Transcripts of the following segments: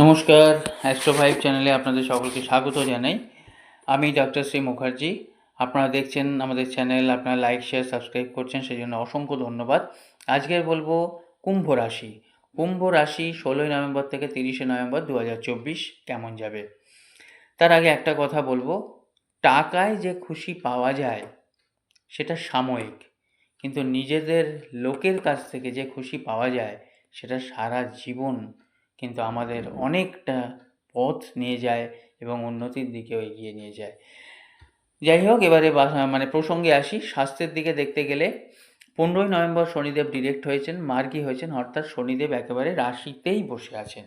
নমস্কার astro five চ্যানেলে আপনাদের সকলকে স্বাগত জানাই। আমি ডক্টর শ্রী মুখার্জি। আপনারা দেখছেন আমাদের চ্যানেল আপনারা লাইক শেয়ার সাবস্ক্রাইব করছেন সেই জন্য অসংখ্য ধন্যবাদ। আজকে বলব কুম্ভ রাশি। কুম্ভ রাশি ষোলোই নভেম্বর থেকে তিরিশে নভেম্বর দু হাজার চব্বিশ কেমন যাবে? তার আগে একটা কথা বলব, টাকায় যে খুশি পাওয়া যায়, সেটা সাময়িক। কিন্তু নিজেদের লোকের কাছ থেকে যে খুশি পাওয়া যায়, সেটা সারা জীবন কিন্তু আমাদের অনেকটা পথ নিয়ে যায় এবং উন্নতির দিকেও এগিয়ে নিয়ে যায়। যাই হোক, এবারে মানে প্রসঙ্গে আসি। স্বাস্থ্যের দিকে দেখতে গেলে পনেরোই নভেম্বর শনিদেব ডিরেক্ট হয়েছেন, মার্গি হয়েছেন, অর্থাৎ শনিদেব একেবারে রাশিতেই বসে আছেন।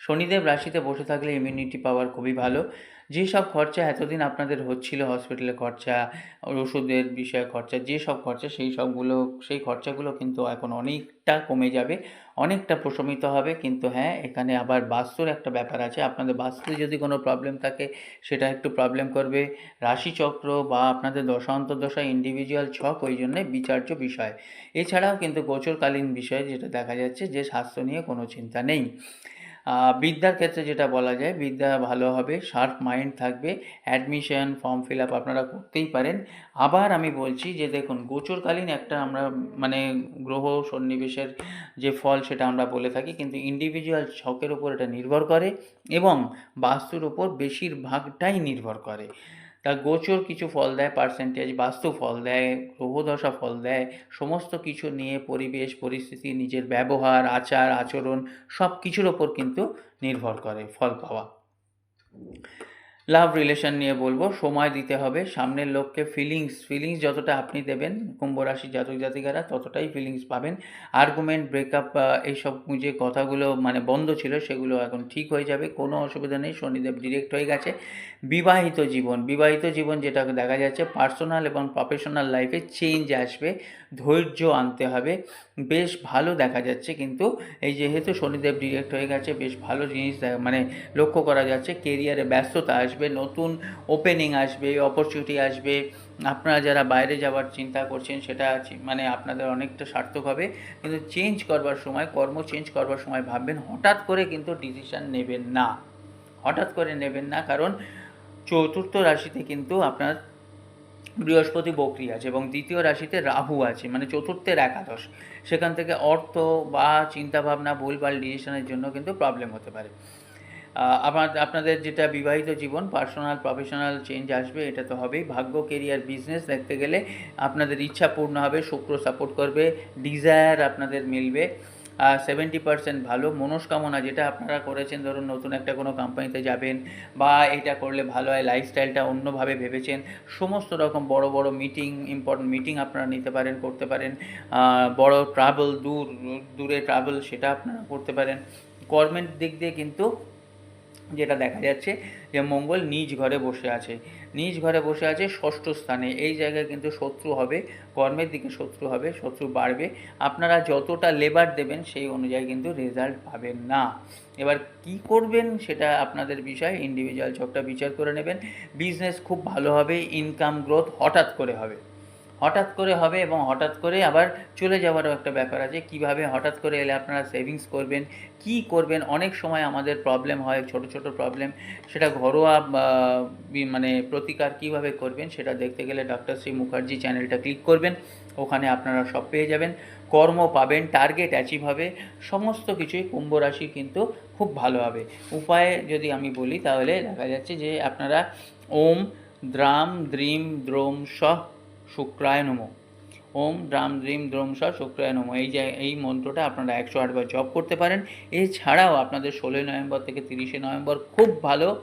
শনিদেব রাশিতে বসে থাকলে ইমিউনিটি পাওয়ার খুবই ভালো। যেসব খরচা এতদিন আপনাদের হচ্ছিল হসপিটালে খরচা, ওষুধের বিষয়ে খরচা যেসব খরচা, সেই সবগুলো, সেই খরচাগুলো কিন্তু এখন অনেকটা কমে যাবে, অনেকটা প্রশমিত হবে। কিন্তু হ্যাঁ এখানে আবার বাস্তুর একটা ব্যাপার আছে। আপনাদের বাস্তুতে যদি কোনো প্রবলেম থাকে, সেটা একটু প্রবলেম করবে। রাশিচক্র বা আপনাদের দশা, অন্তর্দশা ইন্ডিভিজুয়াল ছক, ওই জন্যে বিচার্য বিষয়। এছাড়াও কিন্তু গোচরকালীন বিষয় যেটা দেখা যাচ্ছে, যে স্বাস্থ্য নিয়ে কোনো চিন্তা নেই। বিদ্যার ক্ষেত্রে যেটা বলা যায়, বিদ্যা ভালো হবে শার্প মাইন্ড থাকবে অ্যাডমিশন ফর্ম ফিল আপ আপনারা করতেই পারেন। আবার আমি বলছি যে, দেখুন, গোচরকালীন একটা আমরা মানে গ্রহ সন্নিবেশের যে ফল সেটা আমরা বলে থাকি, কিন্তু ইন্ডিভিজুয়াল ছকের উপর এটা নির্ভর করে এবং বাস্তুর উপর বেশিরভাগটাই নির্ভর করে। তা গোচর কিছু ফল দেয় পার্সেন্টেজ বাস্তু ফল দেয় গ্রহদশা ফল দেয়, সমস্ত কিছু নিয়ে পরিবেশ, পরিস্থিতি, নিজের ব্যবহার, আচার, আচরণ সব কিছুর ওপর কিন্তু নির্ভর করে ফল পাওয়া। লাভ রিলেশন নিয়ে বলব। সময় দিতে হবে। সামনের লোককে ফিলিংস ফিলিংস যতটা আপনি দেবেন, কুম্ভ রাশি জাতক জাতিকারা, ততটাই ফিলিংস পাবেন। আর্গুমেন্ট ব্রেকআপ এইসব যে কথাগুলো মানে বন্ধ ছিল, সেগুলো এখন ঠিক হয়ে যাবে। কোনো অসুবিধা নেই। শনিদেব ডিরেক্ট হয়ে গেছে। বিবাহিত জীবন বিবাহিত জীবন যেটা দেখা যাচ্ছে পার্সোনাল এবং প্রফেশনাল লাইফে চেঞ্জ আসবে। ধৈর্য আনতে হবে। বেশ ভালো দেখা যাচ্ছে কিন্তু এই যেহেতু শনিদেব ডিরেক্ট হয়ে গেছে, বেশ ভালো জিনিস মানে লক্ষ্য করা যাচ্ছে। কেরিয়ারে ব্যস্ততা আসবে। নতুন ওপেনিং আসবে অপরচুনিটি আসবে। আপনারা যারা বাইরে যাওয়ার চিন্তা করছেন, সেটা মানে আপনাদের অনেকটা সার্থক হবে। কিন্তু চেঞ্জ করবার সময়, কর্ম চেঞ্জ করবার সময় ভাববেন, হঠাৎ করে কিন্তু ডিসিশন নেবেন না। হঠাৎ করে নেবেন না, কারণ চতুর্থ রাশিতে কিন্তু আপনার বৃহস্পতি বকরি আছে এবং দ্বিতীয় রাশিতে রাহু আছে মানে চতুর্থের একাদশ। সেখান থেকে অর্থ বা চিন্তাভাবনা, ভুলভাল ডিসিশনের জন্য কিন্তু প্রবলেম হতে পারে। আমার, আপনাদের যেটা বিবাহিত জীবন পার্সোনাল প্রফেশনাল চেঞ্জ আসবে, এটা তো হবেই। ভাগ্য কেরিয়ার বিজনেস দেখতে গেলে আপনাদের ইচ্ছা পূর্ণ হবে, শুক্র সাপোর্ট করবে ডিজায়ার আপনাদের মিলবে। সেভেন্টি পার্সেন্ট ভালো। মনস্কামনা যেটা আপনারা করেছেন, ধরুন নতুন একটা কোনো কোম্পানিতে যাবেন বা এটা করলে ভালো হয় লাইফস্টাইলটা অন্যভাবে ভেবেছেন, সমস্ত রকম বড় বড় মিটিং ইম্পর্টেন্ট মিটিং আপনারা নিতে পারেন, করতে পারেন। বড় ট্রাভেল দূর, দূরে ট্রাভেল সেটা আপনারা করতে পারেন। কর্মের দিক দিয়ে কিন্তু যেটা দেখা যাচ্ছে যে মঙ্গল নিজ ঘরে বসে আছে। নিজ ঘরে বসে আছে ষষ্ঠ স্থানে। এই জায়গায় কিন্তু শত্রু হবে, কর্মের দিকে শত্রু হবে, শত্রু বাড়বে। আপনারা যতটা লেবার দেবেন সেই অনুযায়ী কিন্তু রেজাল্ট পাবেন না। এবার কি করবেন সেটা আপনাদের বিষয় ইন্ডিভিজুয়াল চকটা বিচার করে নেবেন। বিজনেস খুব ভালো হবে ইনকাম গ্রোথ হঠাৎ করে হবে। হঠাৎ করে হবে এবং হঠাৎ করে আবার চলে যাওয়ারও একটা ব্যাপার আছে। কীভাবে হঠাৎ করে এলে আপনারা সেভিংস করবেন? কি করবেন? অনেক সময় আমাদের প্রবলেম হয়, ছোট ছোট প্রবলেম সেটা ঘরোয়া মানে প্রতিকার কীভাবে করবেন সেটা দেখতে গেলে ডক্টর শ্রী মুখার্জি চ্যানেলটা ক্লিক করবেন। ওখানে আপনারা সব পেয়ে যাবেন। কর্ম পাবেন টার্গেট অ্যাচিভ হবে, সমস্ত কিছুই কুম্ভ রাশি কিন্তু খুব ভালো হবে। উপায়ে যদি আমি বলি তাহলে দেখা যাচ্ছে যে আপনারা ওম, দ্রাম, দ্রিম, দ্রোম স শুক্রায় নমঃ। ওম দ্রাম দ্রিম দ্রোম স শুক্রায় নমঃ। এই যে এই মন্ত্রটা আপনারা একশো আটবার জপ করতে পারেন। এছাড়াও আপনাদের ষোলোই নভেম্বর থেকে তিরিশে নভেম্বর খুব ভালো।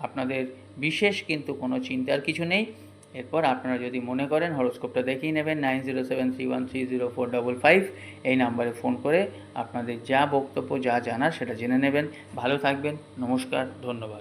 আপনাদের বিশেষ কিন্তু কোনো চিন্তার কিছু নেই। এরপর আপনারা যদি মনে করেন, হরোস্কোপটা দেখিয়ে নেবেন, nine zero seven three one three zero four double five. এই নাম্বারে ফোন করে আপনাদের যা বক্তব্য, যা জানার সেটা জেনে নেবেন। ভালো থাকবেন। নমস্কার, ধন্যবাদ।